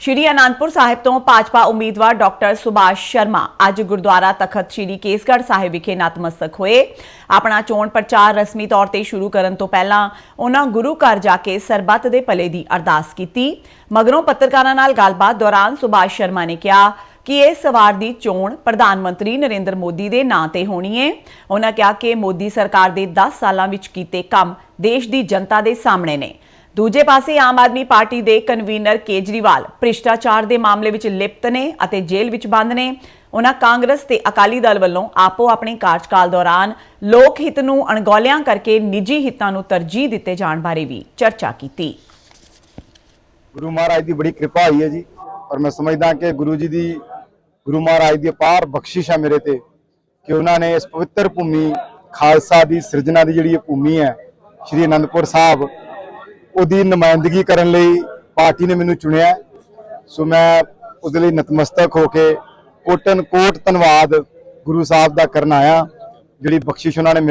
ਸ਼੍ਰੀ ਅਨੰਦਪੁਰ ਸਾਹਿਬ ਤੋਂ ਭਾਜਪਾ ਉਮੀਦਵਾਰ ਡਾਕਟਰ ਸੁਭਾਸ਼ ਸ਼ਰਮਾ। ਅੱਜ ਗੁਰਦੁਆਰਾ ਤਖਤ ਸ਼੍ਰੀ ਕੇਸਗੜ੍ਹ ਸਾਹਿਬ ਵਿਖੇ ਨਤਮਸਤਕ ਹੋਏ। ਆਪਣਾ ਚੋਣ ਪ੍ਰਚਾਰ ਰਸਮੀ ਤੌਰ ਤੇ ਸ਼ੁਰੂ ਕਰਨ ਤੋਂ ਪਹਿਲਾਂ ਉਹਨਾਂ ਗੁਰੂ ਘਰ ਜਾ ਕੇ ਸਰਬੱਤ ਦੇ ਭਲੇ ਦੀ ਅਰਦਾਸ ਕੀਤੀ। ਮਗਰੋਂ ਪੱਤਰਕਾਰਾਂ ਨਾਲ ਗੱਲਬਾਤ ਦੌਰਾਨ ਸੁਭਾਸ਼ ਸ਼ਰਮਾ ਨੇ ਕਿਹਾ ਕਿ ਇਸ ਵਾਰ ਦੀ ਚੋਣ ਪ੍ਰਧਾਨ ਮੰਤਰੀ ਨਰਿੰਦਰ ਮੋਦੀ ਦੇ ਨਾਂ ਤੇ ਹੋਣੀ ਹੈ ਉਹਨਾਂ ਕਿਹਾ ਕਿ ਮੋਦੀ ਸਰਕਾਰ ਦੇ 10 ਸਾਲਾਂ ਵਿੱਚ ਕੀਤੇ ਕੰਮ ਦੇਸ਼ ਦੀ ਜਨਤਾ ਦੇ ਸਾਹਮਣੇ ਨੇ। ਦੂਜੇ ਪਾਸੇ ਆਮ ਆਦਮੀ ਪਾਰਟੀ ਦੇ ਕਨਵੀਨਰ ਕੇਜਰੀਵਾਲ ਭ੍ਰਿਸ਼ਟਾਚਾਰ ਦੇ ਮਾਮਲੇ ਵਿੱਚ ਲਿਪਤ ਨੇ ਅਤੇ ਜੇਲ੍ਹ ਵਿੱਚ ਬੰਦ ਨੇ। ਉਹਨਾਂ ਕਾਂਗਰਸ ਤੇ ਅਕਾਲੀ ਦਲ ਵੱਲੋਂ ਆਪੋ ਆਪਣੇ ਕਾਰਜਕਾਲ ਦੌਰਾਨ ਲੋਕ ਹਿੱਤ ਨੂੰ ਅਣਗੌਲਿਆਂ ਕਰਕੇ ਨਿੱਜੀ ਹਿੱਤਾਂ ਨੂੰ ਤਰਜੀਹ ਦਿੱਤੇ ਜਾਣ ਬਾਰੇ ਵੀ ਚਰਚਾ ਕੀਤੀ। ਗੁਰੂ ਮਹਾਰਾਜ ਦੀ ਬੜੀ ਕਿਰਪਾ ਹੋਈ ਹੈ ਜੀ। ਔਰ ਮੈਂ ਸਮਝਦਾ ਕਿ ਗੁਰੂ ਜੀ ਦੀ, ਗੁਰੂ ਮਹਾਰਾਜ ਦੀ ਅਪਾਰ ਬਖਸ਼ਿਸ਼ ਹੈ ਮੇਰੇ ਤੇ ਕਿ ਉਹਨਾਂ ਨੇ ਇਸ ਪਵਿੱਤਰ ਭੂਮੀ ਖਾਲਸਾ ਦੀ ਸਿਰਜਣਾ ਦੀ ਜਿਹੜੀ ਇਹ ਭੂਮੀ ਹੈ, ਸ਼੍ਰੀ ਅਨੰਦਪੁਰ ਸਾਹਿਬ ਉਹਦੀ ਨੁਮਾਇੰਦਗੀ ਕਰਨ ਲਈ ਪਾਰਟੀ ਨੇ ਮੈਨੂੰ ਚੁਣਿਆ। ਸੋ ਮੈਂ ਉਹਦੇ ਲਈ ਨਤਮਸਤਕ ਹੋ ਕੇ ਕੋਟਨ ਕੋਟ ਧੰਨਵਾਦ ਗੁਰੂ ਸਾਹਿਬ ਦਾ ਕਰਨ ਆਇਆ, ਜਿਹੜੀ ਬਖਸ਼ਿਸ਼ ਉਹਨਾਂ ਨੇ ਮੇਰੇ